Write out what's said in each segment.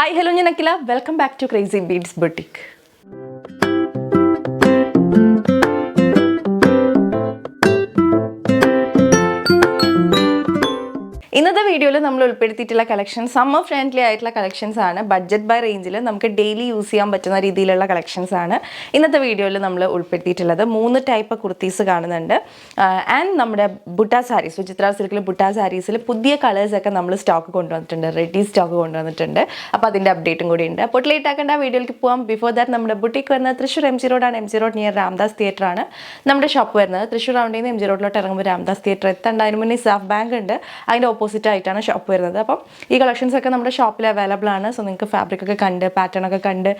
Hi hello ഞാൻ Akhila welcome back to crazy beads boutique ഇന്നത്തെ വീഡിയോയിൽ നമ്മൾ ഉൾപ്പെടുത്തിയിട്ടുള്ള കളക്ഷൻ സമ്മർ ഫ്രണ്ട്ലി ആയിട്ടുള്ള കളക്ഷൻസ് ആണ്. ബഡ്ജറ്റ് ബൈ റേഞ്ചിൽ നമുക്ക് ഡെയിലി യൂസ് ചെയ്യാൻ പറ്റുന്ന രീതിയിലുള്ള കളക്ഷൻസ് ആണ് ഇന്നത്തെ വീഡിയോയിൽ നമ്മൾ ഉൾപ്പെടുത്തിയിട്ടുള്ളത്. മൂന്ന് ടൈപ്പ് കുർത്തീസ് കാണുന്നുണ്ട്. ആൻഡ് നമ്മുടെ ബുട്ട സാരീസ് സുചിത്ര സിൽക്കിൽ ബുട്ട സാരീസിൽ പുതിയ കളേഴ്സ് ഒക്കെ നമ്മൾ സ്റ്റോക്ക് കൊണ്ടുവന്നിട്ടുണ്ട്. റെഡി സ്റ്റോക്ക് കൊണ്ടുവന്നിട്ടുണ്ട്. അപ്പോൾ അതിന്റെ അപ്ഡേറ്റും കൂടി ഉണ്ട്. അപ്പോൾ ലേറ്റ് ആക്കേണ്ട വീഡിയോയിലേക്ക് പോകാം ബിഫോർ ദാറ്റ് നമ്മുടെ ബുട്ടിക്ക് വരുന്നത് തൃശ്ശൂർ എം ജി റോഡാണ് M G road near Ramdas theatre ആണ്. നമ്മുടെ ഷോപ്പ് വരുന്നത് തൃശ്ശൂർ റൗണ്ടിൽ നിന്ന് എം ജി റോഡിലോട്ട് ഇറങ്ങുമ്പോൾ രാംദാസ് തിയേറ്റർ എത്തേണ്ട. അതിന് മുന്നേ സാഫ് ബാങ്ക് ഉണ്ട്. അതിന്റെ ഓപ്പോസിറ്റ് ആയിട്ടാണ് ഷോപ്പ് വരുന്നത്. അപ്പം ഈ കളക്ഷൻസ് ഒക്കെ നമ്മുടെ ഷോപ്പിൽ അവൈലബിൾ ആണ്. സോ നിങ്ങൾക്ക് ഫാബ്രിക് ഒക്കെ കണ്ട് പാറ്റേൺ ഒക്കെ കണ്ട്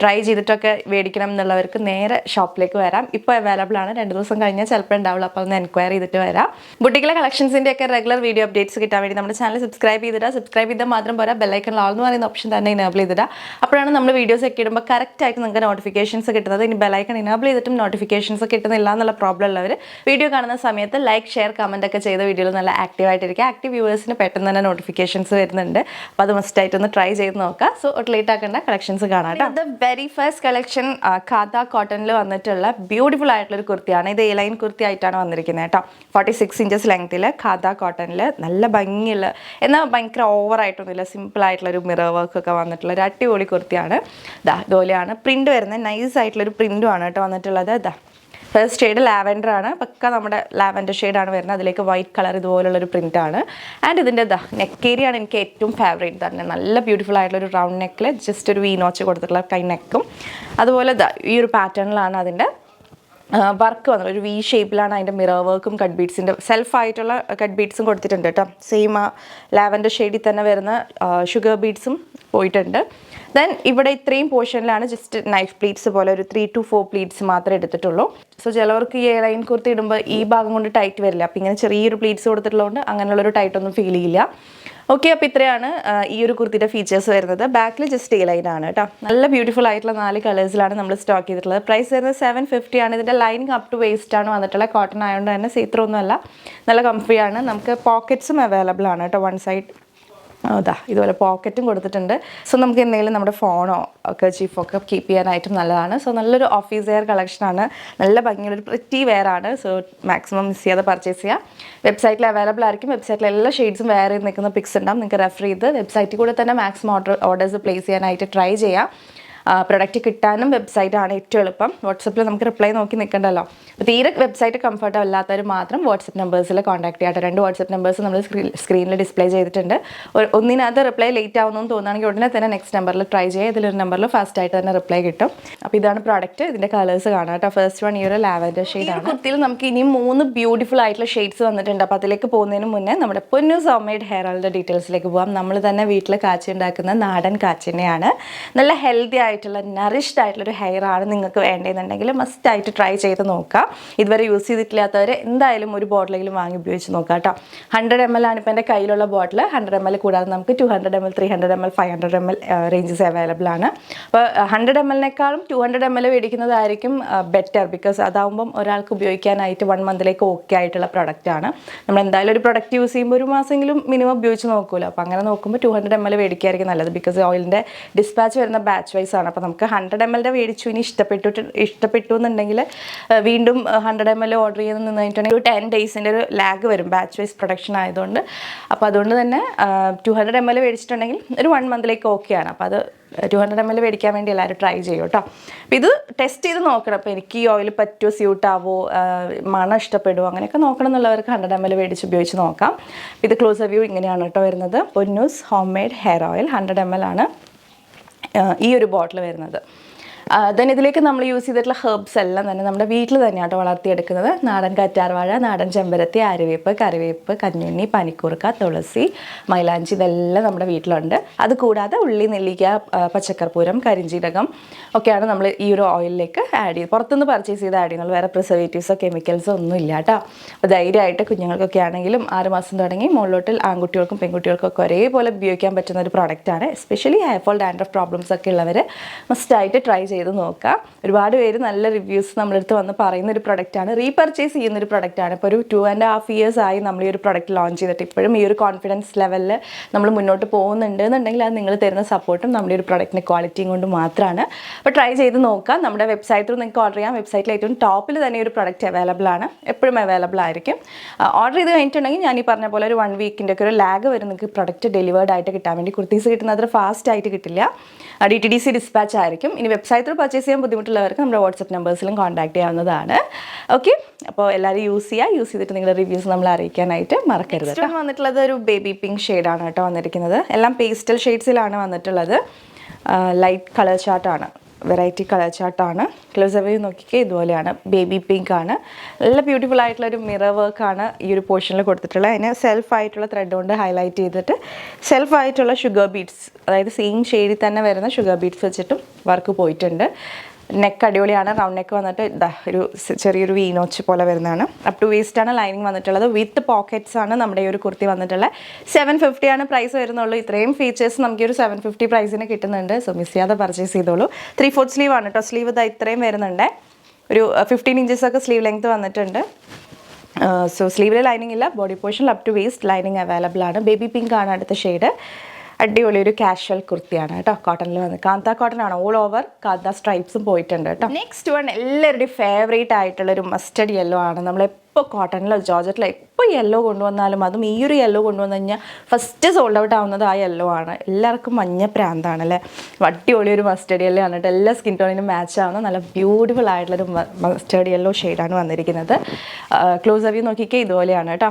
ട്രൈ ചെയ്തിട്ടൊക്കെ മേടിക്കണം എന്നുള്ളവർക്ക് നേരെ ഷോപ്പിലേക്ക് വരാം. ഇപ്പോൾ അവൈലബിൾ ആണ്. രണ്ട് ദിവസം കഴിഞ്ഞാൽ ചിലപ്പോൾ ഉണ്ടാവുള്ളൂ. അപ്പോൾ ഒന്ന് എൻക്വയറി ചെയ്തിട്ട് വരാം. ബുട്ടിക്കിലെ കളക്ഷൻസിന്റെ ഒക്കെ റെഗുലർ വീഡിയോ അപ്ഡേറ്റ്സ് കിട്ടാൻ വേണ്ടി നമ്മുടെ ചാനൽ സബ്സ്ക്രൈബ് ചെയ്തിട്ട് സബ്സ്ക്രൈബ് ചെയ്താൽ മാത്രം പോരാ ബെല്ലൈക്കൺ ലോൾ എന്ന് പറയുന്ന ഓപ്ഷൻ തന്നെ ഇനേബിൾ ചെയ്തിട്ട് അപ്പോഴാണ് നമ്മൾ വീഡിയോസ് ഒക്കെ ഇടുമ്പോൾ കറക്റ്റ് ആയിട്ട് നിങ്ങൾക്ക് നോട്ടിഫിക്കേഷൻസ് കിട്ടുന്നത്. ഇനി ബെല്ലൈക്കൺ ഇനേബിൾ ചെയ്തിട്ടും നോട്ടിഫിക്കേഷൻസ് കിട്ടുന്നില്ല എന്നുള്ള പ്രോബ്ലം ഉള്ളവർ വീഡിയോ കാണുന്ന സമയത്ത് ലൈക്ക് ഷെയർ കമന്റ് ഒക്കെ ചെയ്ത വീഡിയോയിൽ നല്ല ആക്റ്റീവ് വ്യൂവേഴ്സിന് പെട്ടെന്ന് തന്നെ നോട്ടിഫിക്കേഷൻസ് വരുന്നുണ്ട്. അപ്പോൾ അത് മസ്റ്റ് ആയിട്ട് ഒന്ന് ട്രൈ ചെയ്ത് നോക്കാം. സോ ഒട്ട് ലേറ്റ് ആക്കേണ്ട. കളക്ഷൻസ് കാണാം കേട്ടോ ദ വെരി ഫസ്റ്റ് കളക്ഷൻ ഖാദ കോട്ടണിൽ വന്നിട്ടുള്ള ബ്യൂട്ടിഫുൾ ആയിട്ടുള്ള ഒരു കുർത്തിയാണ്. ഇത് എ ലൈൻ കുർത്തി ആയിട്ടാണ് വന്നിരിക്കുന്നത് കേട്ടോ ഫോർട്ടി സിക്സ് ഇഞ്ചസ് ലെങ്ത്തിൽ ഖാദ കോട്ടണിൽ നല്ല ഭംഗിയുള്ള എന്നാൽ ഭയങ്കര ഓവർ ആയിട്ടൊന്നുമില്ല സിമ്പിൾ ആയിട്ടുള്ള ഒരു മിറർ വർക്ക് ഒക്കെ വന്നിട്ടുള്ള ഒരു അടിപൊളി കുർത്തിയാണ്. ദാ ഇതുപോലെയാണ്. പ്രിന്റ് വരുന്നത്. നൈസ് ആയിട്ടുള്ള ഒരു പ്രിന്റും ആണ് കേട്ടോ വന്നിട്ടുള്ളത്. ദാ ഫസ്റ്റ് ഷെയ്ഡ് ലാവൻഡർ ആണ്. പക്ക നമ്മുടെ ലാവൻഡർ ഷെയ്ഡാണ് വരുന്നത്. അതിലേക്ക് വൈറ്റ് കളർ ഇതുപോലുള്ളൊരു പ്രിന്റ് ആണ്. ആൻഡ് ഇതിന്റെ ദ ആണ് എനിക്ക് ഏറ്റവും ഫേവറേറ്റ് തന്നെ. നല്ല ബ്യൂട്ടിഫുൾ ആയിട്ടുള്ള ഒരു റൗണ്ട് നെക്കിൽ ജസ്റ്റ് ഒരു വീനോച്ച് കൊടുത്തിട്ടുള്ള കൈ നെക്കും അതുപോലെ ദ ഈ ഒരു പാറ്റേണിലാണ് അതിന്റെ വർക്ക് വന്നത് ഒരു വി ഷേപ്പിലാണ് അതിന്റെ മിറർ വർക്കും കട്ട് ബീഡ്സിന്റെ സെൽഫായിട്ടുള്ള കട്ട് ബീഡ്സും കൊടുത്തിട്ടുണ്ട് കേട്ടോ. സെയിം ആ ലാവൻഡർ ഷെയ്ഡിൽ തന്നെ വരുന്ന ഷുഗർ ബീഡ്സും പോയിട്ടുണ്ട്. ദെൻ ഇവിടെ ഇത്രയും പോർഷനിലാണ് ജസ്റ്റ് നൈഫ് പ്ലീറ്റ്സ് പോലെ ഒരു ത്രീ ടു ഫോർ പ്ലീറ്റ്സ് മാത്രമേ എടുത്തിട്ടുള്ളൂ. സോ ചിലവർക്ക് ഈ ലൈൻ കുർത്തി ഇടുമ്പോൾ ഈ ഭാഗം കൊണ്ട് ടൈറ്റ് വരില്ല. അപ്പോൾ ഇങ്ങനെ ചെറിയൊരു പ്ലീറ്റ്സ് കൊടുത്തിട്ടുള്ളതുകൊണ്ട് അങ്ങനെയുള്ളൊരു ടൈറ്റ് ഒന്നും ഫീൽ ചെയ്യില്ല. ഓക്കെ അപ്പോൾ ഇത്രയാണ് ഈ ഒരു കുർത്തിയുടെ ഫീച്ചേഴ്സ് വരുന്നത്. ബാക്കിൽ ജസ്റ്റ് ഈ ലൈൻ ആണ് കേട്ടോ. നല്ല ബ്യൂട്ടിഫുൾ ആയിട്ടുള്ള നാല് കളേഴ്സിലാണ് നമ്മൾ സ്റ്റോക്ക് ചെയ്തിട്ടുള്ളത്. പ്രൈസ് വരുന്നത് സെവൻ ഫിഫ്റ്റി ആണ്. ഇതിന്റെ ലൈനിങ് അപ് ടു വേസ്റ്റ് ആണ് വന്നിട്ടുള്ളത് കോട്ടൺ ആയതുകൊണ്ട് തന്നെ സീത്രമൊന്നുമല്ല നല്ല കംഫിയാണ് നമുക്ക് പോക്കറ്റ്സും അവൈലബിൾ ആണ് കേട്ടോ വൺ സൈഡ് അതാ ഇതുപോലെ പോക്കറ്റും കൊടുത്തിട്ടുണ്ട്. സോ നമുക്ക് എന്തെങ്കിലും നമ്മുടെ ഫോണോ ഒക്കെ ചീഫൊക്കെ കീപ്പ് ചെയ്യാനായിട്ടും നല്ലതാണ്. സോ നല്ലൊരു ഓഫീസ് വെയർ കളക്ഷനാണ് നല്ല ഭംഗിയുള്ള ഒരു പ്രിറ്റി വെയർ ആണ്. സോ മാക്സിമം മിസ് ചെയ്യാതെ പർച്ചേസ് ചെയ്യാം. വെബ്സൈറ്റിൽ അവൈലബിൾ ആയിരിക്കും. വെബ്സൈറ്റിൽ എല്ലാ ഷെയ്ഡ്സും വേറെ നിൽക്കുന്ന പിക്സ് ഉണ്ടാവും. നിങ്ങൾക്ക് റെഫർ ചെയ്ത് വെബ്സൈറ്റിൽ കൂടെ തന്നെ മാക്സിമം ഓർഡർ ഓർഡേഴ്സ് പ്ലേസ് ചെയ്യാനായിട്ട് ട്രൈ ചെയ്യാം. പ്രൊഡക്റ്റ് കിട്ടാനും വെബ്സൈറ്റാണ് ഏറ്റവും എളുപ്പം. വാട്സപ്പിൽ നമുക്ക് റിപ്ലൈ നോക്കി നിൽക്കണ്ടല്ലോ. അപ്പോൾ തീരെ വെബ്സൈറ്റ് കംഫർട്ട് അല്ലാത്തവർ മാത്രം വാട്സപ്പ് നമ്പേഴ്സിൽ കോൺടാക്ട് ചെയ്യാട്ടെ രണ്ട് വാട്സപ്പ് നമ്പേഴ്സ് നമ്മൾ സ്ക്രീനിൽ ഡിസ്പ്ലേ ചെയ്തിട്ടുണ്ട്. ഒന്നിനകത്ത് റിപ്ലൈ ലേറ്റ് ആവുന്നു തോന്നുകയാണെങ്കിൽ ഉടനെ തന്നെ നെക്സ്റ്റ് നമ്പറിൽ ട്രൈ ചെയ്യുക ഇതിലൊരു നമ്പറിൽ ഫാസ്റ്റ് ആയിട്ട് തന്നെ റിപ്ലൈ കിട്ടും. അപ്പോൾ ഇതാണ് പ്രോഡക്റ്റ് ഇതിന്റെ കളേഴ്സ് കാണാം കേട്ടോ. ഫസ്റ്റ് വൺ ഈ ഒരു ലാവൻഡർ ഷെയ്ഡാണ് കുത്തിയിൽ നമുക്ക് ഇനിയും മൂന്ന് ബ്യൂട്ടിഫുൾ ആയിട്ടുള്ള ഷെയ്ഡ്സ് വന്നിട്ടുണ്ട്. അപ്പോൾ അതിലേക്ക് പോകുന്നതിന് മുന്നേ നമ്മുടെ പൊന്നു സോമേഡ് ഹെയർ ഓയിലിന്റെ ഡീറ്റെയിൽസിലേക്ക് പോകാം നമ്മൾ തന്നെ വീട്ടിൽ കാച്ചി ഉണ്ടാക്കുന്ന നാടൻ കാച്ചിനെയാണ്. നല്ല ഹെൽത്തി ആയിട്ടുള്ള നറിഷ്ഡ് ആയിട്ടുള്ള ഒരു ഹെയർ ആണ് നിങ്ങൾക്ക് വേണ്ടതെന്നുണ്ടെങ്കിൽ മസ്റ്റ് ആയിട്ട് ട്രൈ ചെയ്ത് നോക്കാം. ഇതുവരെ യൂസ് ചെയ്തിട്ടില്ലാത്തവർ എന്തായാലും ഒരു ബോട്ടിലെങ്കിലും വാങ്ങി ഉപയോഗിച്ച് നോക്കാം കേട്ടോ. ഹൺഡ്രഡ് എം എൽ ആണ് ഇപ്പോൾ എന്റെ കയ്യിലുള്ള ബോട്ടിൽ ഹൺഡ്രഡ് എം എൽ കൂടാതെ നമുക്ക് two hundred M L three hundred M L five hundred M L ranges available ആണ്. അപ്പോൾ ഹൺഡ്രഡ് എം എല്ലിനേക്കാളും ടു ഹൺഡ്രഡ് എം എൽ മേടിക്കുന്നതായിരിക്കും ബെറ്റർ ബിക്കോസ് അതാവുമ്പം ഒരാൾക്ക് ഉപയോഗിക്കാനായിട്ട് വൺ മന്തിലേക്ക് ഓക്കെ ആയിട്ടുള്ള പ്രൊഡക്റ്റ് ആണ്. നമ്മൾ എന്തായാലും ഒരു പ്രൊഡക്റ്റ് യൂസ് ചെയ്യുമ്പോൾ ഒരു മാസമെങ്കിലും മിനിമം ഉപയോഗിച്ച് നോക്കുമല്ലോ അപ്പോൾ അങ്ങനെ നോക്കുമ്പോൾ ടു ഹൺഡ്രഡ് എം എൽ മേടിക്കുകയായിരിക്കും നല്ലത് ബിക്കോസ് ഓയിലിന്റെ ഡിസ്പാച്ച് വരുന്ന ബാച്ച് വൈസ് ആണ് അപ്പോൾ നമുക്ക് ഹൺഡ്രഡ് എം എല്ലിന്റെ മേടിച്ചു. ഇനി ഇഷ്ടപ്പെട്ടിട്ട് ഇഷ്ടപ്പെട്ടു എന്നുണ്ടെങ്കിൽ വീണ്ടും ഹൺഡ്രഡ് എം എൽ ഓർഡർ ചെയ്ത് നിന്ന് കഴിഞ്ഞിട്ടുണ്ടെങ്കിൽ ഒരു ടെൻ ഡേയ്സിന്റെ ഒരു ലാഗ് വരും. ബാച്ച് വൈസ് പ്രൊഡക്ഷൻ ആയതുകൊണ്ട്. അപ്പോൾ അതുകൊണ്ട് തന്നെ ടു ഹൺഡ്രഡ് എം എൽ മേടിച്ചിട്ടുണ്ടെങ്കിൽ ഒരു വൺ മന്തിലേക്ക് ഓക്കെയാണ് അപ്പോൾ അത് ടു ഹൺഡ്രഡ് എം എൽ മേടിക്കാൻ വേണ്ടി എല്ലാവരും ട്രൈ ചെയ്യും കേട്ടോ അപ്പോൾ ഇത് ടെസ്റ്റ് ചെയ്ത് നോക്കണം. അപ്പോൾ എനിക്ക് ഈ ഓയിൽ പറ്റുമോ സ്യൂട്ടാവോ മണം ഇഷ്ടപ്പെടുമോ അങ്ങനെയൊക്കെ നോക്കണം എന്നുള്ളവർക്ക് ഹൺഡ്രഡ് എം എൽ മേടിച്ച് ഉപയോഗിച്ച് നോക്കാം. ഇത് ക്ലോസ് വ്യൂ ഇങ്ങനെയാണ് കേട്ടോ വരുന്നത്. Ponnoos home made hair oil hundred M L ആണ്. ഈ ഒരു ബോട്ടിൽ വരുന്നത്. ദെൻ ഇതിലേക്ക് നമ്മൾ യൂസ് ചെയ്തിട്ടുള്ള ഹെർബ്സ് എല്ലാം തന്നെ നമ്മുടെ വീട്ടിൽ തന്നെ ആട്ടോ വളർത്തിയെടുക്കുന്നത്. നാടൻ കറ്റാർവാഴ നാടൻ ചെമ്പരത്തി ആര്യവേപ്പ് കറിവേപ്പ് കഞ്ഞുണ്ണി പനിക്കൂർക്ക തുളസി മൈലാഞ്ചി ഇതെല്ലാം നമ്മുടെ വീട്ടിലുണ്ട്. അത് കൂടാതെ ഉള്ളി നെല്ലിക്ക പച്ചക്കർപ്പൂരം കരിഞ്ജീരകം ഒക്കെയാണ് നമ്മൾ ഈ ഒരു ഓയിലിലേക്ക് ആഡ് ചെയ്ത് പുറത്തുനിന്ന് പർച്ചേസ് ചെയ്ത് ആഡ് ചെയ്യുന്നത്. വേറെ പ്രിസർവേറ്റീവ്സോ കെമിക്കൽസോ ഒന്നും ഇല്ല കേട്ടോ അപ്പോൾ ധൈര്യമായിട്ട് കുഞ്ഞുങ്ങൾക്കൊക്കെ ആണെങ്കിലും ആറ് മാസം തുടങ്ങി മുകളിലോട്ടിൽ ആൺകുട്ടികൾക്കും പെൺകുട്ടികൾക്കും ഒക്കെ ഒരേപോലെ ഉപയോഗിക്കാൻ പറ്റുന്ന ഒരു പ്രോഡക്റ്റാണ് especially hair fall dandruff problems ഒക്കെ ഉള്ളവർ മസ്റ്റായിട്ട് ട്രൈ ചെയ്ത് ചെയ്ത് നോക്കുക ഒരുപാട് പേര് നല്ല റിവ്യൂസ് നമ്മളെടുത്ത് വന്ന് പറയുന്ന ഒരു പ്രൊഡക്റ്റാണ് റീപർച്ചേസ് ചെയ്യുന്ന ഒരു പ്രൊഡക്റ്റാണ് ഇപ്പോൾ ഒരു ടു ആൻഡ് ഹാഫ് ഇയേഴ്സ് ആയി നമ്മൾ ഈ ഒരു പ്രൊഡക്റ്റ് ലോഞ്ച് ചെയ്തിട്ട് ഇപ്പോഴും ഈ ഒരു കോൺഫിഡൻസ് ലെവലിൽ നമ്മൾ മുന്നോട്ട് പോകുന്നുണ്ട് എന്നുണ്ടെങ്കിൽ അത് നിങ്ങൾ തരുന്ന സപ്പോർട്ടും നമ്മുടെ ഒരു പ്രൊഡക്റ്റിന്റെ ക്വാളിറ്റിയും കൊണ്ട് മാത്രമാണ് അപ്പോൾ ട്രൈ ചെയ്ത് നോക്കാം. നമ്മുടെ വെബ്സൈറ്റിൽ നിങ്ങൾക്ക് ഓർഡർ ചെയ്യാം. വെബ്സൈറ്റിൽ ഏറ്റവും ടോപ്പിൽ തന്നെ ഒരു പ്രൊഡക്റ്റ് അവൈലബിൾ ആണ്. എപ്പോഴും അവൈലബിൾ ആയിരിക്കും. ഓർഡർ ചെയ്ത് കഴിഞ്ഞിട്ടുണ്ടെങ്കിൽ ഞാൻ ഈ പറഞ്ഞ പോലെ ഒരു വൺ വീക്കിന്റെ ഒക്കെ ഒരു ലാഗ് വരും നിങ്ങൾക്ക് പ്രൊഡക്റ്റ് ഡെലിവേർഡ് ആയിട്ട് കിട്ടാൻ വേണ്ടി കുർത്തീസ് കിട്ടുന്ന അത്ര ഫാസ്റ്റ് ആയിട്ട് കിട്ടില്ല. D T D C dispatch ആയിരിക്കും. ഇനി വെബ്സൈറ്റിൽ പർച്ചേസ് ചെയ്യാൻ ബുദ്ധിമുട്ടുള്ളവർക്ക് നമ്മുടെ വാട്സപ്പ് നമ്പേഴ്സിലും കോൺടാക്ട് ചെയ്യാവുന്നതാണ്. ഓക്കെ അപ്പോൾ എല്ലാവരും യൂസ് ചെയ്യുക യൂസ് ചെയ്തിട്ട് നിങ്ങളുടെ റിവ്യൂസ് നമ്മൾ അറിയിക്കാനായിട്ട് മറക്കരുത് ഇഷ്ടം വന്നിട്ടുള്ളത് ഒരു ബേബി പിങ്ക് ഷെയ്ഡാണ് കേട്ടോ വന്നിരിക്കുന്നത്. എല്ലാം പേസ്റ്റൽ ഷെയ്ഡ്സിലാണ് വന്നിട്ടുള്ളത്. ലൈറ്റ് കളർ ചാർട്ടാണ് വെറൈറ്റി കളർ ചാർട്ടാണ്. ക്ലോസ് അവേ നോക്കിക്കേ ഇതുപോലെയാണ്. ബേബി പിങ്ക് ആണ്. നല്ല ബ്യൂട്ടിഫുൾ ആയിട്ടുള്ള ഒരു മിറർ വർക്കാണ് ഈ ഒരു പോർഷനിൽ കൊടുത്തിട്ടുള്ളത്. അതിന് സെൽഫ് ആയിട്ടുള്ള ത്രെഡ് കൊണ്ട് ഹൈലൈറ്റ് ചെയ്തിട്ട് സെൽഫ് ആയിട്ടുള്ള ഷുഗർ ബീഡ്സ് അതായത് സെയിം ഷെയ്ഡിൽ തന്നെ വരുന്ന ഷുഗർ ബീഡ്സ് വെച്ചിട്ടും വർക്ക് പോയിട്ടുണ്ട്. നെക്ക് അടിപൊളിയാണ്. റൗണ്ട് നെക്ക് വന്നിട്ട് ഇതാ ഒരു ചെറിയൊരു വീനോച്ച് പോലെ വരുന്നതാണ്. അപ് ടു വേസ്റ്റാണ് ലൈനിങ് വന്നിട്ടുള്ളത്. വിത്ത് പോക്കറ്റ്സ് ആണ് നമ്മുടെ ഈ ഒരു കുർത്തി വന്നിട്ടുള്ളത്. സെവൻ ഫിഫ്റ്റിയാണ് പ്രൈസ് വരുന്നുള്ളൂ. ഇത്രയും ഫീച്ചേഴ്സ് നമുക്ക് ഒരു സെവൻ ഫിഫ്റ്റി പ്രൈസിന് കിട്ടുന്നുണ്ട്. സോ മിസ് ചെയ്യാതെ പർച്ചേസ് ചെയ്തോളൂ. ത്രീ ഫോർത്ത് സ്ലീവ് ആണ് കേട്ടോ സ്ലീവ് ഇതാ ഇത്രയും വരുന്നുണ്ട്. ഒരു ഫിഫ്റ്റീൻ ഇഞ്ചസ് ഒക്കെ സ്ലീവ് ലെങ്ത് വന്നിട്ടുണ്ട്. സോ സ്ലീവിൽ ലൈനിങ് ഇല്ല. Body portion up to waist lining available ആണ്. ബേബി പിങ്ക് ആണ് അടുത്ത ഷെയ്ഡ് അടിപൊളി ഒരു കാഷ്വൽ കുർത്തിയാണ് കേട്ടോ കോട്ടണിൽ വന്ന്. കാന്ത കോട്ടൺ ആണ് ഓൾ ഓവർ കാന്ത സ്ട്രൈപ്സും പോയിട്ടുണ്ട് കേട്ടോ. നെക്സ്റ്റ് വൺ എല്ലാവരുടെയും ഫേവറേറ്റ് ആയിട്ടുള്ള ഒരു മസ്റ്റഡ് യെല്ലോ ആണ്. നമ്മൾ എപ്പോൾ കോട്ടണിലോ ജോർജറ്റിലോ എപ്പോൾ യെല്ലോ കൊണ്ടുവന്നാലും അതും ഈ ഒരു യെല്ലോ കൊണ്ടുവന്നു കഴിഞ്ഞാൽ ഫസ്റ്റ് സോൾഡ് ഔട്ട് ആവുന്നത് ആ യെല്ലോ ആണ്. എല്ലാവർക്കും മഞ്ഞ പ്രാന്താണ് അല്ലേ? അടിപൊളി ഒരു മസ്റ്റേഡ് യെല്ലോ ആണ് കേട്ടോ. എല്ലാ സ്കിൻ ടോണിനും മാച്ച് ആവുന്ന നല്ല ബ്യൂട്ടിഫുൾ ആയിട്ടുള്ളൊരു മസ്റ്റേഡ് യെല്ലോ ഷെയ്ഡാണ് വന്നിരിക്കുന്നത്. ക്ലോസ് അവ്യൂ നോക്കിക്കേ ഇതുപോലെയാണ് കേട്ടോ.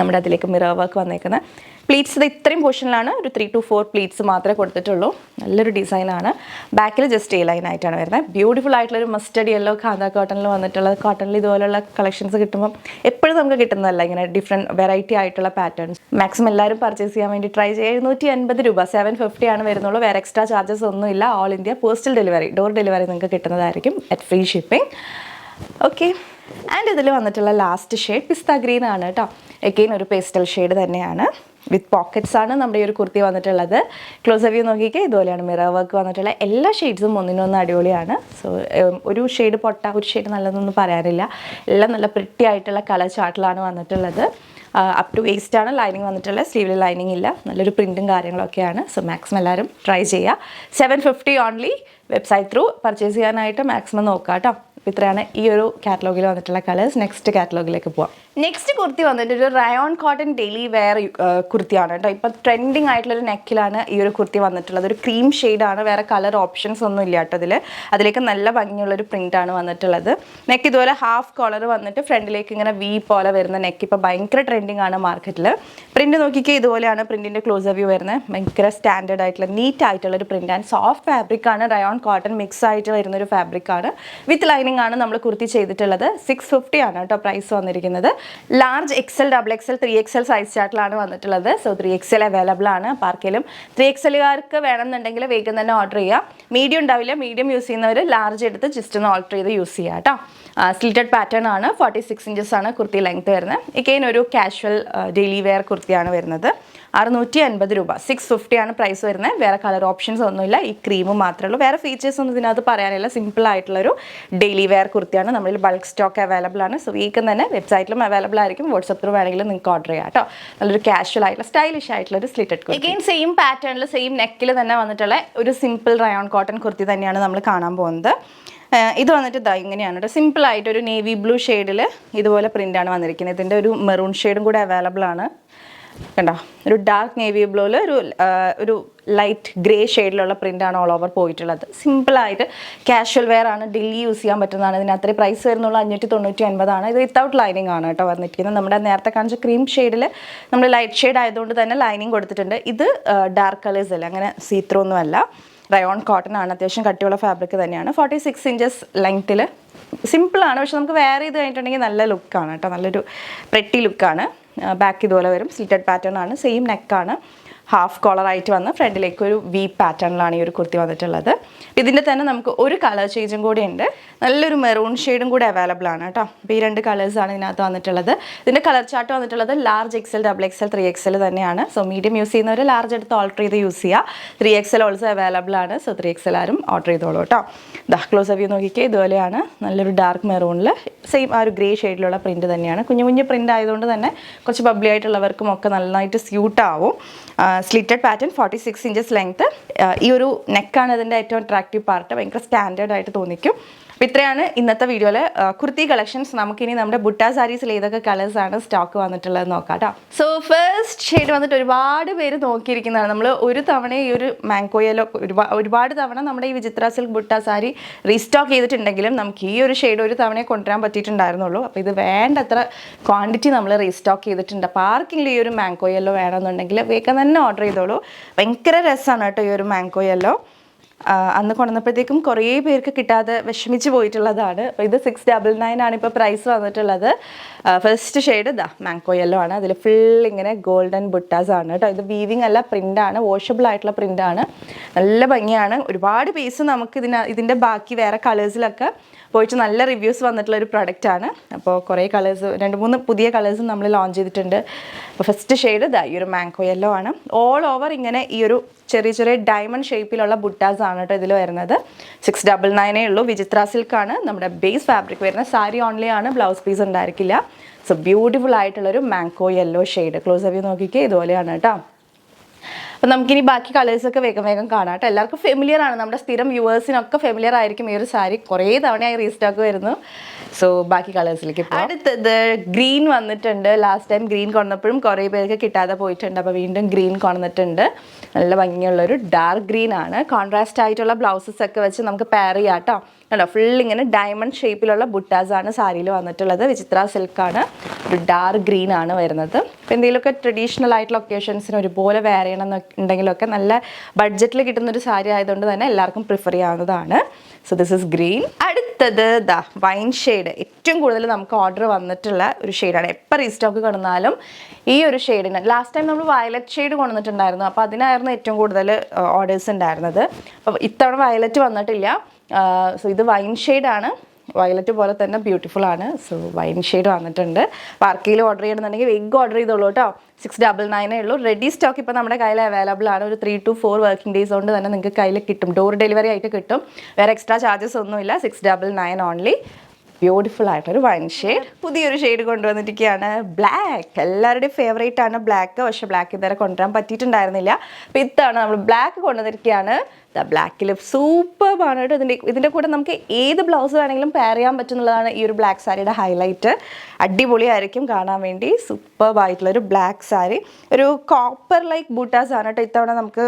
നമ്മുടെ അതിലേക്ക് മിറർ വർക്ക് വന്നേക്കുന്നത് പ്ലീറ്റ്സ് ഇത് ഇത്രയും പോർഷനിലാണ് ഒരു ത്രീ ടു ഫോർ പ്ലീറ്റ്സ് മാത്രമേ കൊടുത്തിട്ടുള്ളൂ. നല്ലൊരു ഡിസൈനാണ് ബാക്കിൽ ജസ്റ്റ് എ ലൈൻ ആയിട്ടാണ് വരുന്നത് ബ്യൂട്ടിഫുൾ ആയിട്ടുള്ള ഒരു മസ്റ്റഡ് യെല്ലോ കാന്ത കോട്ടണിൽ വന്നിട്ടുള്ളത് കോട്ടണിൽ ഇതുപോലുള്ള കളക്ഷൻസ് കിട്ടുമ്പോൾ എപ്പോഴും നമുക്ക് കിട്ടുന്നതല്ല. ഇങ്ങനെ ഡിഫറെന്റ് വെറൈറ്റി ആയിട്ടുള്ള പാറ്റേൺസ് മാക്സിമം എല്ലാവരും പർച്ചേസ് ചെയ്യാൻ വേണ്ടി ട്രൈ ചെയ്യുക എഴുന്നൂറ്റി അൻപത് രൂപ. സെവൻ ഫിഫ്റ്റി ആണ് വരുന്നുള്ളൂ. വേറെ എക്സ്ട്രാ ചാർജസ് ഒന്നുമില്ല all India postal delivery door delivery നിങ്ങൾക്ക് കിട്ടുന്നതായിരിക്കും at free shipping okay and ഇതിൽ വന്നിട്ടുള്ള ലാസ്റ്റ് ഷെയ്ഡ് പിസ്ത ഗ്രീൻ ആണ് കേട്ടോ എഗെയിൻ ഒരു പേസ്റ്റൽ ഷെയ്ഡ് തന്നെയാണ്. വിത്ത് പോക്കറ്റ്സ് ആണ് നമ്മുടെ ഈ ഒരു കുർത്തി വന്നിട്ടുള്ളത്. ക്ലോസ് വ്യൂ നോക്കിക്കേ ഇതുപോലെയാണ് മിറർ വർക്ക് വന്നിട്ടുള്ള എല്ലാ ഷെയ്ഡ്സും ഒന്നിനൊന്ന് അടിപൊളിയാണ്. സോ ഒരു ഷെയ്ഡ് പൊട്ട ഒരു ഷെയ്ഡ് നല്ലതൊന്നും പറയാനില്ല. എല്ലാം നല്ല പ്രിട്ടി ആയിട്ടുള്ള കളർ ചാർട്ടിലാണ് വന്നിട്ടുള്ളത്. അപ് ടു വേസ്റ്റ് ആണ് ലൈനിങ് വന്നിട്ടുള്ളത്. സ്ലീവിൽ ലൈനിങ് ഇല്ല. നല്ലൊരു പ്രിന്റും കാര്യങ്ങളൊക്കെയാണ്. സോ മാക്സിമം എല്ലാവരും ട്രൈ ചെയ്യുക seven fifty only website through purchase ചെയ്യാനായിട്ട് മാക്സിമം നോക്കാം കേട്ടോ ഇത്രയാണ് ഈ ഒരു കാറ്റലോഗിൽ വന്നിട്ടുള്ള കളേഴ്സ് നെക്സ്റ്റ് കാറ്റലോഗിലേക്ക് പോവാം. നെക്സ്റ്റ് കുർത്തി വന്നിട്ട് ഒരു റയോൺ കോട്ടൺ ഡെയിലി വെയർ കുർത്തിയാണ് കേട്ടോ. ഇപ്പം ട്രെൻഡിങ് ആയിട്ടുള്ള ഒരു നെക്കിലാണ് ഈ ഒരു കുർത്തി വന്നിട്ടുള്ളത്. ഒരു ക്രീം ഷെയ്ഡാണ് വേറെ കളർ ഓപ്ഷൻസ് ഒന്നും ഇല്ല കേട്ടോ അതിൽ അതിലേക്ക് നല്ല ഭംഗിയുള്ള ഒരു പ്രിന്റ് ആണ് വന്നിട്ടുള്ളത്. നെക്ക് ഇതുപോലെ ഹാഫ് കോളർ വന്നിട്ട് ഫ്രണ്ടിലേക്ക് ഇങ്ങനെ വി പോലെ വരുന്ന നെക്ക് ഇപ്പം ഭയങ്കര ട്രെൻഡിങ് ആണ് മാർക്കറ്റിൽ പ്രിന്റ് നോക്കിക്കേ ഇതുപോലെയാണ് പ്രിന്റിന്റെ ക്ലോസ് വ്യൂ വരുന്നത്. ഭയങ്കര സ്റ്റാൻഡേർഡ് ആയിട്ടുള്ള നീറ്റ് ആയിട്ടുള്ള ഒരു പ്രിന്റ് ആൻഡ് സോഫ്റ്റ് ഫാബ്രിക് ആണ്. റയോൺ കോട്ടൺ മിക്സ് ആയിട്ട് വരുന്ന ഒരു ഫാബ്രിക് ആണ്. വിത്ത് ലൈനിങ് ആണ് നമ്മൾ കുർത്തി ചെയ്തിട്ടുള്ളത്. സിക്സ് ഫിഫ്റ്റി ആണ് കേട്ടോ പ്രൈസ് വന്നിരിക്കുന്നത്. Large XL double XL three XL size ചാർട്ടിലാണ് വന്നിട്ടുള്ളത്. സോ ത്രീ എക്സൽ അവൈലബിൾ ആണ് പാർക്കിലും. ത്രീ എക്സലുകാർക്ക് വേണമെന്നുണ്ടെങ്കിൽ വേഗം തന്നെ ഓർഡർ ചെയ്യുക മീഡിയം ഉണ്ടാവില്ല. മീഡിയം യൂസ് ചെയ്യുന്നവർ ലാർജ് എടുത്ത് ജസ്റ്റ് ഒന്ന് ഓൾട്ടർ ചെയ്ത് യൂസ് ചെയ്യുക കേട്ടോ. സ്ലിറ്റഡ് പാറ്റേൺ ആണ്. ഫോർട്ടി സിക്സ് ഇഞ്ചസ് ആണ് കുർത്തി ലെങ്ത് വരുന്നത്. ഇക്കെയിൻ ഒരു കാഷ്വൽ ഡെയിലി വെയർ കുർത്തിയാണ് വരുന്നത്. അറുന്നൂറ്റി അൻപത് രൂപ. സിക്സ് ഫിഫ്റ്റി ആണ് പ്രൈസ് വരുന്നത് വേറെ കളർ ഓപ്ഷൻസ് ഒന്നുമില്ല. ഈ ക്രീം മാത്രമേ ഉള്ളൂ വേറെ ഫീച്ചേഴ്സ് ഒന്നും ഇതിനകത്ത് പറയാനില്ല. സിമ്പിൾ ആയിട്ടുള്ള ഒരു ഡെയിലി വെയർ കുർത്തിയാണ് നമ്മളിൽ ബൾക്ക് സ്റ്റോക്ക് അവൈലബിൾ ആണ്. സോ വീക്കും തന്നെ വെബ്സൈറ്റിലും അവൈലബിൾ ആയിരിക്കും. വാട്സപ്പ് ത്രൂ വേണമെങ്കിലും നിങ്ങൾക്ക് ഓർഡർ ചെയ്യാം കേട്ടോ. നല്ലൊരു കാഷ്വൽ ആയിട്ടുള്ള സ്റ്റൈലിഷ് ആയിട്ടുള്ള ഒരു സ്ലിറ്റഡ് കുർത്തി അഗെയിൻ സെയിം പാറ്റേണിൽ സെയിം നെക്കിൽ തന്നെ വന്നിട്ടുള്ള ഒരു സിമ്പിൾ റയോൺ കോട്ടൺ കുർത്തി തന്നെയാണ് നമ്മൾ കാണാൻ പോകുന്നത്. ഇത് വന്നിട്ട് ഇതാ ഇങ്ങനെയാണ് കേട്ടോ. സിമ്പിൾ ആയിട്ട് ഒരു നേവി ബ്ലൂ ഷെയ്ഡിൽ ഇതുപോലെ പ്രിന്റാണ് വന്നിരിക്കുന്നത്. ഇതിന്റെ ഒരു മെറൂൺ ഷെയ്ഡും കൂടെ അവൈലബിൾ ആണ്. കണ്ടോ? ഒരു ഡാർക്ക് നേവി ബ്ലൂവിൽ ഒരു ഒരു ലൈറ്റ് ഗ്രേ ഷെയ്ഡിലുള്ള പ്രിന്റാണ് ഓൾ ഓവർ പോയിട്ടുള്ളത്. സിമ്പിളായിട്ട് കാഷ്വൽ വെയർ ആണ്. ഡെയിലി യൂസ് ചെയ്യാൻ പറ്റുന്നതാണ്. ഇതിന് അത്രയും പ്രൈസ് വരുന്നുള്ളൂ. അഞ്ഞൂറ്റി തൊണ്ണൂറ്റി ഒൻപതാണ് ഇത് വിത്തൗട്ട് ലൈനിങ് ആണ് കേട്ടോ വന്നിരിക്കുന്നത്. നമ്മുടെ നേരത്തെ കാണിച്ച ക്രീം ഷെയ്ഡിൽ നമ്മൾ ലൈറ്റ് ഷെയ്ഡ് ആയതുകൊണ്ട് തന്നെ ലൈനിങ് കൊടുത്തിട്ടുണ്ട്. ഇത് ഡാർക്ക് കളേഴ്സ് അല്ല. അങ്ങനെ സീത്രോ ഒന്നുമല്ല റയോൺ കോട്ടൺ ആണ്. അത്യാവശ്യം കട്ടിയുള്ള ഫാബ്രിക് തന്നെയാണ്. ഫോർട്ടി സിക്സ് ഇഞ്ചസ് ലെങ്ത്തിൽ സിമ്പിളാണ് പക്ഷെ നമുക്ക് വെയർ ചെയ്ത് കഴിഞ്ഞിട്ടുണ്ടെങ്കിൽ നല്ല ലുക്കാണ് കേട്ടോ. നല്ലൊരു പ്രെട്ടി ലുക്കാണ് ബാക്ക് ഇതുപോലെ വരും. സ്ലിറ്റഡ് പാറ്റേൺ ആണ്. സെയിം നെക്കാണ് ഹാഫ് കോളറായിട്ട് വന്ന് ഫ്രണ്ടിലേക്ക് ഒരു വി പാറ്റേണിലാണ് ഈ ഒരു കുർത്തി വന്നിട്ടുള്ളത്. ഇതിന്റെ തന്നെ നമുക്ക് ഒരു കളർ ചേഞ്ചും കൂടി ഉണ്ട്. നല്ലൊരു മെറൂൺ ഷെയ്ഡും കൂടി അവൈലബിൾ ആണ് കേട്ടോ. അപ്പോൾ ഈ രണ്ട് കളേഴ്സാണ് ഇതിനകത്ത് വന്നിട്ടുള്ളത്. ഇതിന്റെ കളർ ചാർട്ട് വന്നിട്ടുള്ളത് large XL double XL three XL തന്നെയാണ്. സോ മീഡിയം യൂസ് ചെയ്യുന്നവർ ലാർജ് എടുത്ത് ഓർഡർ ചെയ്ത് യൂസ് ചെയ്യുക ത്രീ എക്സൽ ഓൾസോ അവൈലബിൾ ആണ്. സോ ത്രീ എക്സൽ ആരും ഓർഡർ ചെയ്തോളൂ കേട്ടോ. ദാ ക്ലോസ് അവ്യൂ നോക്കിക്കേ. ഇതുപോലെയാണ്. നല്ലൊരു ഡാർക്ക് മെറൂണിൽ സെയിം ആ ഒരു ഗ്രേ ഷെയ്ഡിലുള്ള പ്രിന്റ് തന്നെയാണ്. കുഞ്ഞു കുഞ്ഞു പ്രിന്റ് ആയതുകൊണ്ട് തന്നെ കുറച്ച് ബബ്ലി ആയിട്ടുള്ളവർക്കും ഒക്കെ നന്നായിട്ട് സ്യൂട്ട് ആവും. Slitted pattern forty six inches length ഈ ഒരു നെക്കാണ് ഇതിന്റെ ഏറ്റവും അട്രാക്റ്റീവ് പാർട്ട് ഭയങ്കര സ്റ്റാൻഡേർഡ് ആയിട്ട് തോന്നിക്കും. അപ്പോൾ ഇത്രയാണ് ഇന്നത്തെ വീഡിയോയിൽ കുർത്തി കളക്ഷൻസ്. നമുക്കിനി നമ്മുടെ ബുട്ട സാരീസിൽ ഏതൊക്കെ കളേഴ്സാണ് സ്റ്റോക്ക് വന്നിട്ടുള്ളത് നോക്കാം കേട്ടോ സോ ഫസ്റ്റ് ഷെയ്ഡ് വന്നിട്ട് ഒരുപാട് പേര് നോക്കിയിരിക്കുന്നതാണ്. നമ്മൾ ഒരു തവണ ഈ ഒരു മാങ്കോയലോ ഒരുപാട് തവണ നമ്മുടെ ഈ വിചിത്ര സിൽക്ക് ബുട്ട സാരി റീസ്റ്റോക്ക് ചെയ്തിട്ടുണ്ടെങ്കിലും നമുക്ക് ഈ ഒരു ഷെയ്ഡ് ഒരു തവണ കൊണ്ടുവരാൻ പറ്റിയിട്ടുണ്ടായിരുന്നുള്ളൂ. അപ്പോൾ ഇത് വേണ്ടത്ര ക്വാണ്ടിറ്റി നമ്മൾ റീസ്റ്റോക്ക് ചെയ്തിട്ടുണ്ട്. അപ്പോൾ ആർക്കെങ്കിലും ഈ ഒരു മാങ്കോ യെല്ലോ വേണമെന്നുണ്ടെങ്കിൽ വേഗം തന്നെ ഓർഡർ ചെയ്തോളൂ. ഭയങ്കര രസമാണ് കേട്ടോ ഈ ഒരു മാങ്കോ യെല്ലോ അന്ന് കൊണ്ടുവന്നപ്പോഴത്തേക്കും കുറേ പേർക്ക് കിട്ടാതെ വിഷമിച്ച് പോയിട്ടുള്ളതാണ്. അപ്പോൾ ഇത് സിക്സ് ഡബിൾ നയൻ ആണ് ഇപ്പോൾ പ്രൈസ് വന്നിട്ടുള്ളത്. ഫസ്റ്റ് ഷെയ്ഡ് ഇതാ മാങ്കോ യെല്ലോ ആണ്. അതിൽ ഫുൾ ഇങ്ങനെ ഗോൾഡൻ ബുട്ടാസ് ആണ് കേട്ടോ. ഇത് വീവിങ് അല്ല പ്രിന്റ് ആണ് വാഷബിൾ ആയിട്ടുള്ള പ്രിന്റ് ആണ്. നല്ല ഭംഗിയാണ്. ഒരുപാട് പീസ് നമുക്ക് ഇതിന് ഇതിന്റെ ബാക്കി വേറെ കളേഴ്സിലൊക്കെ പോയിട്ട് നല്ല റിവ്യൂസ് വന്നിട്ടുള്ള ഒരു പ്രൊഡക്റ്റ് ആണ്. അപ്പോൾ കുറേ കളേഴ്സ് രണ്ട് മൂന്ന് പുതിയ കളേഴ്സും നമ്മൾ ലോഞ്ച് ചെയ്തിട്ടുണ്ട്. അപ്പോൾ ഫസ്റ്റ് ഷെയ്ഡ് ഇതാ ഈ ഒരു മാങ്കോ യെല്ലോ ആണ്. ഓൾ ഓവർ ഇങ്ങനെ ഈ ഒരു ചെറിയ ചെറിയ ഡയമണ്ട് ഷേപ്പിലുള്ള ബുട്ടാസ് ആണ് കേട്ടോ ഇതിൽ വരുന്നത്. സിക്സ് ഡബിൾ നയനേ ഉള്ളൂ. വിചിത്ര സിൽക്കാണ് നമ്മുടെ ബേസ് ഫാബ്രിക് വരുന്നത് സാരി ഓൺലി ആണ്. ബ്ലൗസ് പീസ് ഉണ്ടായിരിക്കില്ല. സോ ബ്യൂട്ടിഫുൾ ആയിട്ടുള്ളൊരു mango yellow shade close a view നോക്കിക്കേ. ഇതുപോലെയാണ് കേട്ടോ അപ്പം നമുക്കിനി ബാക്കി കളേഴ്സൊക്കെ വേഗം വേഗം കാണാം കേട്ടോ. എല്ലാവർക്കും ഫെമിലിയർ ആണ്. നമ്മുടെ സ്ഥിരം വ്യൂവേഴ്സിനൊക്കെ ഫെമിലിയർ ആയിരിക്കും ഈ ഒരു സാരി. കുറേ തവണയായി റീസ്റ്റോക്ക് വരുന്നു. സോ ബാക്കി കളേഴ്സിലേക്ക് അടുത്തത് ഗ്രീൻ വന്നിട്ടുണ്ട്. ലാസ്റ്റ് ടൈം ഗ്രീൻ കൊണ്ടപ്പോഴും കുറേ പേർക്ക് കിട്ടാതെ പോയിട്ടുണ്ട്. അപ്പോൾ വീണ്ടും ഗ്രീൻ കൊണ്ടുവന്നിട്ടുണ്ട് നല്ല ഭംഗിയുള്ളൊരു ഡാർക്ക് ഗ്രീൻ ആണ്. കോൺട്രാസ്റ്റ് ആയിട്ടുള്ള ബ്ലൗസസ് ഒക്കെ വെച്ച് നമുക്ക് പെയർ ചെയ്യാം കേട്ടോ. കണ്ടോ ഫുൾ ഇങ്ങനെ ഡയമണ്ട് ഷേപ്പിലുള്ള ബുട്ടാസ് ആണ് സാരിയിൽ വന്നിട്ടുള്ളത്. വിചിത്ര സിൽക്കാണ് ഒരു ഡാർക്ക് ഗ്രീൻ ആണ് വരുന്നത്. അപ്പോൾ എന്തെങ്കിലുമൊക്കെ ട്രഡീഷണൽ ആയിട്ട് ഒക്കേഷൻസിന് ഒരുപോലെ വെയർ ചെയ്യണം എന്നുണ്ടെങ്കിലൊക്കെ നല്ല ബഡ്ജറ്റിൽ കിട്ടുന്ന ഒരു സാരി ആയതുകൊണ്ട് തന്നെ എല്ലാവർക്കും പ്രിഫർ ചെയ്യാവുന്നതാണ്. സോ ദിസ് ഇസ് ഗ്രീൻ അടുത്തത് ദ വൈൻ ഷെയ്ഡ് ഏറ്റവും കൂടുതൽ നമുക്ക് ഓർഡർ വന്നിട്ടുള്ള ഒരു ഷെയ്ഡാണ് എപ്പോൾ റീസ്റ്റോക്ക് കിടന്നാലും ഈ ഒരു ഷെയ്ഡിന് ലാസ്റ്റ് ടൈം നമ്മൾ വയലറ്റ് ഷെയ്ഡ് കൊണ്ടുവന്നിട്ടുണ്ടായിരുന്നു. അപ്പോൾ അതിനായിരുന്നു ഏറ്റവും കൂടുതൽ ഓർഡേഴ്സ് ഉണ്ടായിരുന്നത്. അപ്പോൾ ഇത്തവണ വയലറ്റ് വന്നിട്ടില്ല. സോ ഇത് വൈൻ ഷെയ്ഡാണ് വയലറ്റ് പോലെ തന്നെ ബ്യൂട്ടിഫുൾ ആണ്. സോ വൈൻ ഷെയ്ഡ് വന്നിട്ടുണ്ട്. പാർക്കിയിൽ ഓർഡർ ചെയ്യണമെന്നുണ്ടെങ്കിൽ വേഗം ഓർഡർ ചെയ്തോളൂ കേട്ടോ സിക്സ് ഡബിൾ നയനേ ഉള്ളൂ. റെഡി സ്റ്റോക്ക് ഇപ്പോൾ നമ്മുടെ കയ്യിൽ അവൈലബിൾ ആണ്. ഒരു three two four working days കൊണ്ട് തന്നെ നിങ്ങൾക്ക് കയ്യിൽ കിട്ടും. ഡോർ ഡെലിവറി ആയിട്ട് കിട്ടും. വേറെ എക്സ്ട്രാ ചാർജസ് ഒന്നുമില്ല. Six double nine only beautiful ആയിട്ടൊരു വൈൻ ഷെയ്ഡ് പുതിയൊരു ഷെയ്ഡ് കൊണ്ടുവന്നിരിക്കുകയാണ്. ബ്ലാക്ക് എല്ലാവരുടെയും ഫേവറേറ്റ് ആണ് ബ്ലാക്ക് പക്ഷേ ബ്ലാക്ക് ഇതുവരെ കൊണ്ടുവരാൻ പറ്റിയിട്ടുണ്ടായിരുന്നില്ല. അപ്പോൾ ഇത്താണ് നമ്മൾ ബ്ലാക്ക് കൊണ്ടുവന്നിരിക്കുകയാണ്. ദ ബ്ലാക്കിൽ സൂപ്പർ ആണ് കേട്ടോ. ഇതിന്റെ ഇതിന്റെ കൂടെ നമുക്ക് ഏത് ബ്ലൗസ് വേണമെങ്കിലും പെയർ ചെയ്യാൻ പറ്റുന്നതാണ് ഈ ഒരു ബ്ലാക്ക് സാരിയുടെ ഹൈലൈറ്റ് അടിപൊളിയായിരിക്കും കാണാൻ വേണ്ടി. സൂപ്പർ ആയിട്ടുള്ളൊരു ബ്ലാക്ക് സാരി ഒരു കോപ്പർ ലൈക്ക് ബൂട്ടാസ് ആണ് കേട്ടോ ഇത്തവണ നമുക്ക്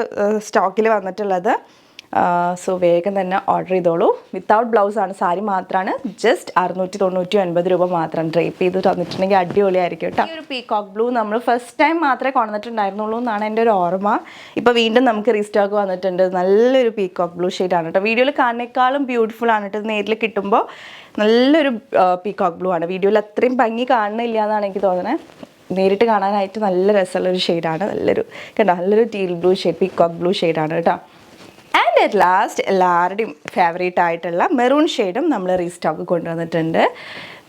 സ്റ്റോക്കിൽ വന്നിട്ടുള്ളത്. സോ വേഗം തന്നെ ഓർഡർ ചെയ്തോളൂ. വിത്തൗട്ട് ബ്ലൗസാണ് സാരി മാത്രമാണ് ജസ്റ്റ് അറുന്നൂറ്റി തൊണ്ണൂറ്റി ഒൻപത് രൂപ മാത്രം ഡ്രേപ്പ് ചെയ്ത് തന്നിട്ടുണ്ടെങ്കിൽ അടിപൊളിയായിരിക്കും കേട്ടോ. ഈ ഒരു പീകോക്ക് ബ്ലൂ നമ്മൾ ഫസ്റ്റ് ടൈം മാത്രമേ കൊണ്ടുവന്നിട്ടുണ്ടായിരുന്നുള്ളൂ എന്നാണ് എന്റെ ഒരു ഓർമ്മ. ഇപ്പോൾ വീണ്ടും നമുക്ക് റീസ്റ്റോക്ക് വന്നിട്ടുണ്ട്. നല്ലൊരു പീകോക്ക് ബ്ലൂ ഷെയ്ഡാണ് കേട്ടോ. വീഡിയോയിൽ കാണുന്നേക്കാളും ബ്യൂട്ടിഫുൾ ആണ് കേട്ടോ. നേരിൽ കിട്ടുമ്പോൾ നല്ലൊരു പീകോക്ക് ബ്ലൂ ആണ്. വീഡിയോയിൽ അത്രയും ഭംഗി കാണുന്നില്ല എന്നാണ് എനിക്ക് തോന്നുന്നത് നേരിട്ട് കാണാനായിട്ട് നല്ല രസമുള്ളൊരു ഷെയ്ഡാണ് നല്ലൊരു കണ്ടോ? നല്ലൊരു teal blue shade peacock blue ഷെയ്ഡാണ് കേട്ടോ. ആൻഡ് അറ്റ് ലാസ്റ്റ് എല്ലാവരുടെയും ഫേവറേറ്റ് ആയിട്ടുള്ള മെറൂൺ ഷെയ്ഡും നമ്മൾ റീസ്റ്റോക്ക് കൊണ്ടുവന്നിട്ടുണ്ട്.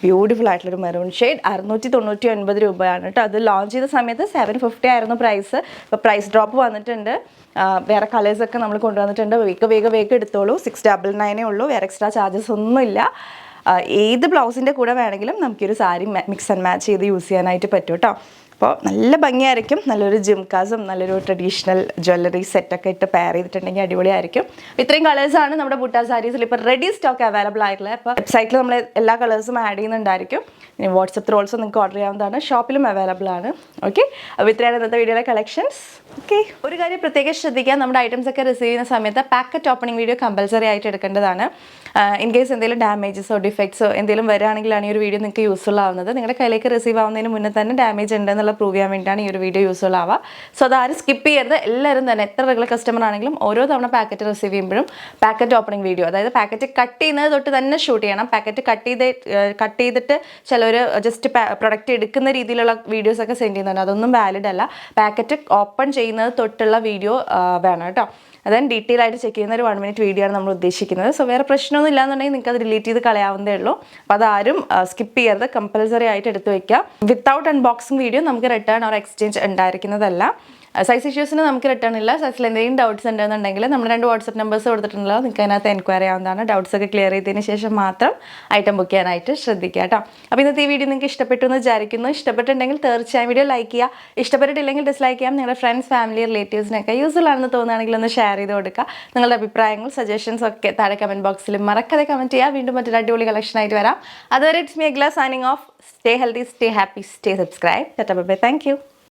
ബ്യൂട്ടിഫുൾ ആയിട്ടുള്ളൊരു മെറൂൺ ഷെയ്ഡ് അറുന്നൂറ്റി തൊണ്ണൂറ്റി ഒൻപത് രൂപയാണ് കേട്ടോ. അത് ലോഞ്ച് ചെയ്ത സമയത്ത് സെവൻ ഫിഫ്റ്റി ആയിരുന്നു പ്രൈസ് ഇപ്പോൾ പ്രൈസ് ഡ്രോപ്പ് വന്നിട്ടുണ്ട്. വേറെ കളേഴ്സൊക്കെ നമ്മൾ കൊണ്ടുവന്നിട്ടുണ്ട്. വേഗം വേഗം വേഗം എടുത്തോളൂ. സിക്സ് ഡബിൾ നയനേ ഉള്ളൂ. വേറെ എക്സ്ട്രാ ചാർജസ് ഒന്നുമില്ല ഏത് ബ്ലൗസിന്റെ കൂടെ വേണമെങ്കിലും നമുക്കൊരു സാരി മിക്സ് ആൻഡ് മാച്ച് ചെയ്ത് യൂസ് ചെയ്യാനായിട്ട് പറ്റും കേട്ടോ. അപ്പോൾ നല്ല ഭംഗിയായിരിക്കും. നല്ലൊരു ജിംകാസും നല്ലൊരു ട്രഡീഷണൽ ജ്വല്ലറി സെറ്റൊക്കെ ഇട്ട് പെയർ ചെയ്തിട്ടുണ്ടെങ്കിൽ അടിപൊളിയായിരിക്കും. ഇത്രയും കളേഴ്സാണ് നമ്മുടെ ബുട്ട സാരീസിൽ ഇപ്പോൾ റെഡി സ്റ്റോക്ക് അവൈലബിൾ ആയിട്ടുള്ളത്. അപ്പോൾ വെബ്സൈറ്റിൽ നമ്മൾ എല്ലാ കളേഴ്സും ആഡ് ചെയ്യുന്നുണ്ടായിരിക്കും. ഇനി വാട്സപ്പ് ഓൾസോ നിങ്ങൾക്ക് ഓർഡർ ചെയ്യാവുന്നതാണ്. ഷോപ്പിലും അവൈലബിൾ ആണ്. ഓക്കെ അപ്പോൾ ഇത്രയാണ് ഇന്നത്തെ വീഡിയോയിലെ കളക്ഷൻസ് ഓക്കെ ഒരു കാര്യം പ്രത്യേകം ശ്രദ്ധിക്കുക. നമ്മുടെ ഐറ്റംസ് ഒക്കെ റിസീവ് ചെയ്യുന്ന സമയത്ത് പാക്കറ്റ് ഓപ്പണിംഗ് വീഡിയോ കമ്പൽസറി ആയിട്ട് എടുക്കേണ്ടതാണ്. ഇൻ കേസ് എന്തെങ്കിലും ഡാമേജസോ ഡിഫക്ട്സോ എന്തെങ്കിലും വരികയാണെങ്കിലാണ് ഈ ഒരു വീഡിയോ നിങ്ങൾക്ക് യൂസ്ഫുൾ ആവുന്നത്. നിങ്ങളുടെ കയ്യിലേക്ക് റിസീവ് ആവുന്നതിന് മുന്നേ തന്നെ ഡാമേജ് ഉണ്ടെന്നുള്ള പ്രൂവ് ചെയ്യാൻ വേണ്ടിയിട്ടാണ് ഈ ഒരു വീഡിയോ യൂസ്ഫുൾ ആവുക. സോ അതാരും സ്കിപ്പ് ചെയ്യരുത്. എല്ലാവരും തന്നെ എത്ര റെഗുലർ കസ്റ്റമർ ആണെങ്കിലും ഓരോ തവണ പാക്കറ്റ് റിസീവ് ചെയ്യുമ്പോഴും പാക്കറ്റ് ഓപ്പണിംഗ് വീഡിയോ അതായത് പാക്കറ്റ് കട്ട് ചെയ്യുന്നത് തൊട്ട് തന്നെ ഷൂട്ട് ചെയ്യണം. പാക്കറ്റ് കട്ട് ചെയ്ത് കട്ട് ചെയ്തിട്ട് ചിലർ ജസ്റ്റ് പ്രൊഡക്റ്റ് എടുക്കുന്ന രീതിയിലുള്ള വീഡിയോസ് ഒക്കെ സെൻഡ് ചെയ്യുന്നുണ്ട്. അതൊന്നും വാലിഡ് അല്ല. പാക്കറ്റ് ഓപ്പൺ ചെയ്യുന്നത് തൊട്ടുള്ള വീഡിയോ വേണം കേട്ടോ. അതായത് ഡീറ്റെയിൽ ആയിട്ട് ചെക്ക് ചെയ്യുന്ന ഒരു വൺ മിനിറ്റ് വീഡിയോ ആണ് നമ്മൾ ഉദ്ദേശിക്കുന്നത്. സോ വേറെ പ്രശ്നമൊന്നും ഇല്ലാന്നുണ്ടെങ്കിൽ നിങ്ങൾക്ക് അത് ഡിലീറ്റ് ചെയ്ത് കളയാവുന്നതേ ഉള്ളൂ. അപ്പോൾ അതാരും സ്കിപ്പ് ചെയ്യരുത്. കമ്പൽസറി ആയിട്ട് എടുത്ത് വെക്കുക. വിത്തൗട്ട് അൺബോക്സിംഗ് വീഡിയോ നമുക്ക് റിട്ടേൺ ഓർ എക്സ്ചേഞ്ച് ഉണ്ടായിരിക്കുന്നതല്ല. സൈസ് ഇഷ്യൂസിന് നമുക്ക് റിട്ടേൺ ഇല്ല. സൈസിൽ എന്തെങ്കിലും ഡൗട്ട്സ് ഉണ്ടെന്നുണ്ടെങ്കിൽ നമ്മൾ രണ്ട് വാട്സപ്പ് നമ്പേഴ്സ് കൊടുത്തിട്ടുണ്ടല്ലോ. നിങ്ങൾക്ക് അതിനകത്ത് എൻക്വയറി ആവുന്നതാണ് ഡൗട്ട്സ് ഒക്കെ ക്ലിയർ ചെയ്തതിന് ശേഷം മാത്രം ഐറ്റം ബുക്ക് ചെയ്യാനായിട്ട് ശ്രദ്ധിക്കുക കേട്ടോ. അപ്പോൾ ഇന്നത്തെ ഈ വീഡിയോ നിങ്ങൾക്ക് ഇഷ്ടപ്പെട്ടു എന്ന് വിചാരിക്കുന്നു. ഇഷ്ടപ്പെട്ടിട്ടുണ്ടെങ്കിൽ തീർച്ചയായും വീഡിയോ ലൈക്ക് ചെയ്യുക. ഇഷ്ടപ്പെട്ടിട്ടില്ലെങ്കിൽ ഡിസ്ലൈക്ക് ചെയ്യാം. നിങ്ങളുടെ ഫ്രണ്ട്സ് ഫാമിലി റിലേറ്റീവ്സിനൊക്കെ യൂസ്ഫുൾ ആണെന്ന് തോന്നുകയാണെങ്കിൽ ഒന്ന് ഷെയർ ചെയ്ത് കൊടുക്കുക. നിങ്ങളുടെ അഭിപ്രായങ്ങൾ സജഷൻസ് ഒക്കെ താഴെ കമന്റ് ബോക്സിൽ മറക്കാതെ കമന്റ് ചെയ്യുക. വീണ്ടും മറ്റൊരു അടിപൊളി കളക്ഷൻ ആയിട്ട് വരാം. അതുവരെ it's Megla signing off stay healthy stay happy stay subscribe bye thank you